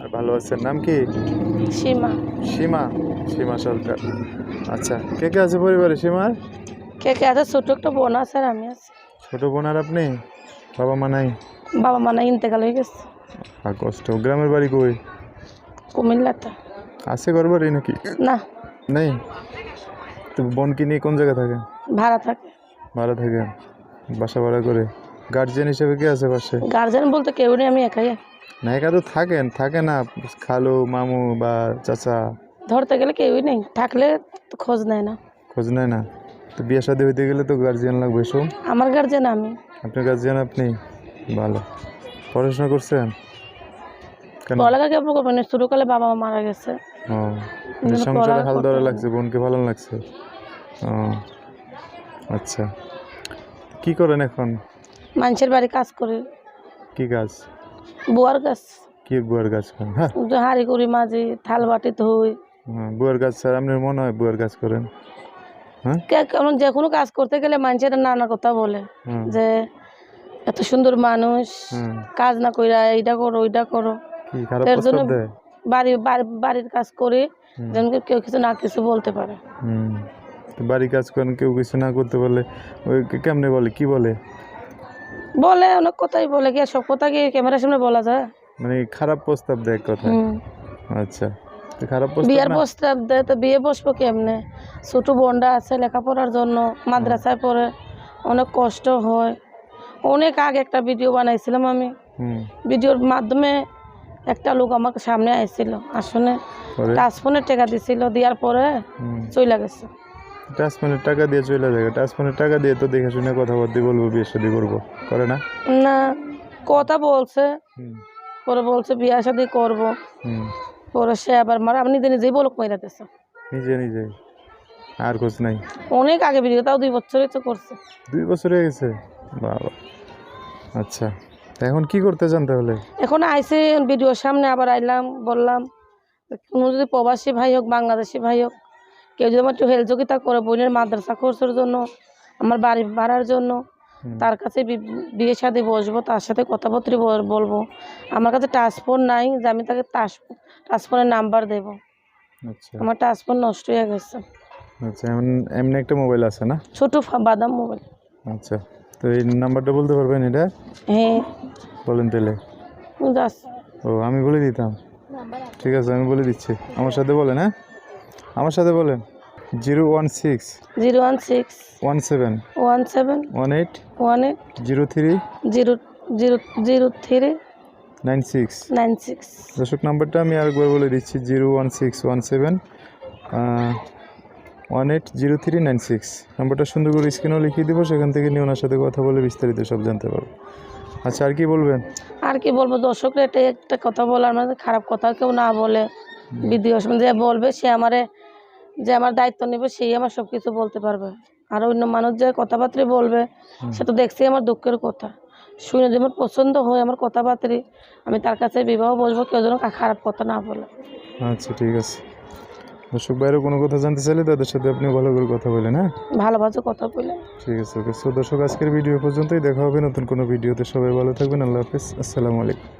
আর ভালো আছেন? নাম কি? সীমা। সীমা? সীমা সরকার। আচ্ছা কে কে আছে পরিবারে সীমার? কে কে আছে? ছোট একটা বোন আছে আর আমি আছি। ছোট বোন আর আপনি? বাবা মা নাই? বাবা মা নাই ইন্তেকাল হয়ে গেছে। আর কষ্ট। গ্রামের বাড়ি কই? কুমিল্লাতে। আছে ঘর বাড়ি নাকি? না। নেই? তো বোন কি নিয়ে কোন জায়গায় থাকে? ভাড়া থাকে। ভাড়া থাকে। বাসা ভাড়া করে। গার্জিয়ান হিসেবে কে আছে পাশে? গার্জেন বলতে কেউ নেই আমি একাই না একা তো থাকেন থাকে না খালু মামু বা চাচা। ধরতে গেলে কেউই নেই থাকলে খোঁজ নেয় না। খোঁজ নেয় না? তো বিয়ে শাদি হইতে গেলে তো গার্জিয়ান লাগবে সব আমার গার্জেন আমি। আপনার গার্জিয়ান আপনি? ভালো। পড়াশোনা করছেন? কেন? পড়ালেখা কেমন করব না শুরুকালে বাবা মা মারা গেছে। ও সংসারে হাল ধরা লাগছে বোনকে ভালো লাগছে? ও আচ্ছা। কি করেন এখন? মানুষের বাড়ি কাজ করি। কি কাজ? বুয়ার গাছ। কি বুয়ার গাছ করেন? হ্যাঁ। হাড়ি করি মাঝি থাল বাটি ধুই বুয়ার গাছ স্যার আপনার মনে হয় বুয়ার গাছ করেন। হ্যাঁ? যে কোনো কাজ করতে গেলে মানুষের নানা কথা বলে। যে এত সুন্দর মানুষ কাজ না কইরা এইটা করো ওইটা করো। এর জন্য বাড়ি বাড়ি- বাড়ির কাজ করে হুম। যেন কেউ কিছু না কিছু বলতে পারে। হুম। তো বাড়ি কাজ করেন কেউ কিছু না করতে বলে ওই কেমনে বলে কি বলে? বলে অনেক কথাই বলে। কি সব কথা কি ক্যামেরার সামনে বলা যায়? মানে খারাপ প্রস্তাব দেয় কথা। আচ্ছা তো খারাপ প্রস্তাব বিয়ের? প্রস্তাব দেয় তো বিয়ে বসবো কেমনে? ছোট বোনটা আছে লেখাপড়ার জন্য মাদ্রাসায় পড়ে অনেক কষ্ট হয়। অনেক আগে একটা ভিডিও বানাইছিলাম আমি। ভিডিওর মাধ্যমে একটা লোক আমার সামনে আইছিল আসলে পরে? টাচফোনের টাকা দিছিল দেওয়ার পরে চলে গেছে। টাচম্যানের টাকা দিয়ে চলে যাবে। টাচম্যানের টাকা দিয়ে তো দেখে শুনে কথাবার্তা বলব বিয়ে শাদি করব। করে না? না কথা বলছে। পরে বলছে বিয়ে শাদি করব। পরে সে আবার মারা আপনি নিজে নিজেই বলক মেরা দিছে। নিজে নিজে? আর খোঁজ নাই? অনেক আগে বিয়ে তাও দুই বছরই তো করছে। দুই বছর হয়ে গেছে? বাবা। আচ্ছা এখন কি করতে চান তাহলে? এখন আইসে ভিডিওর সামনে আবার আইলাম বললাম কোনো যদি প্রবাসী ভাই হোক বাংলাদেশি ভাই হোক কেউ যদি আমার একটু হেলযোগিতা করে বোনের মাদ্রাসা খরচের জন্য আমার বাড়ি ভাড়ার জন্য তার কাছে বি- বিয়ে সাথে বসবো তার সাথে কথাবার্তা বলব। আমার কাছে টাচফোন নাই যে আমি তাকে টাচ টাচফোনের নাম্বার দেবো। আচ্ছা। আমার টাচফোন নষ্ট হয়ে গেছে। আচ্ছা এমন এমনি একটা মোবাইল আছে না? ছোট ফা- বাদাম মোবাইল আচ্ছা তো এই নাম্বারটা বলতে পারবেন এটা? হ্যাঁ। বলেন তাহলে। যাস ও আমি বলে দিতাম। ঠিক আছে আমি বলে দিচ্ছি। আমার সাথে বলেন হ্যাঁ? আমার সাথে বলেন। Zero one six. Zero one six. One seven. One seven. One eight. One eight. Zero three. Zero zero zero three. Nine six. Nine six. দর্শক নাম্বারটা আমি আরেকবার বলে দিচ্ছি zero one six one seven. One eight zero three nine six. নাম্বারটা সুন্দর করে স্ক্রিনেও লিখিয়ে দেবো সেখান থেকে নিয়ে ওনার সাথে কথা বলে বিস্তারিত সব জানতে পারব। আচ্ছা আর কি বলবেন? আর কি বলব দর্শকরা এটা একটা কথা বলার মানে খারাপ কথা কেউ না বলে। ভিডিও যে বলবে সে আমারে যে আমার দায়িত্ব নেবে সেই আমার সব কিছু বলতে পারবে। আর অন্য মানুষ যে কথাবার্তা বলবে সে তো দেখছি আমার দুঃখের কথা। শুনে যদি আমার পছন্দ হয় আমার কথাবার্তা আমি তার কাছে বিবাহ বসবো কেউ যেন খারাপ কথা না বলে। আচ্ছা ঠিক আছে। দর্শক বাইরেও কোনো কথা জানতে চাইলে তাদের সাথে আপনি ভালো করে কথা বলেন হ্যাঁ? ভালোবাসে কথা বলে। ঠিক আছে ওকে। সো দর্শক আজকের ভিডিও পর্যন্তই। দেখা হবে নতুন কোনো ভিডিওতে। সবাই ভালো থাকবেন। আল্লাহ হাফিজ। আসসালামু আলাইকুম।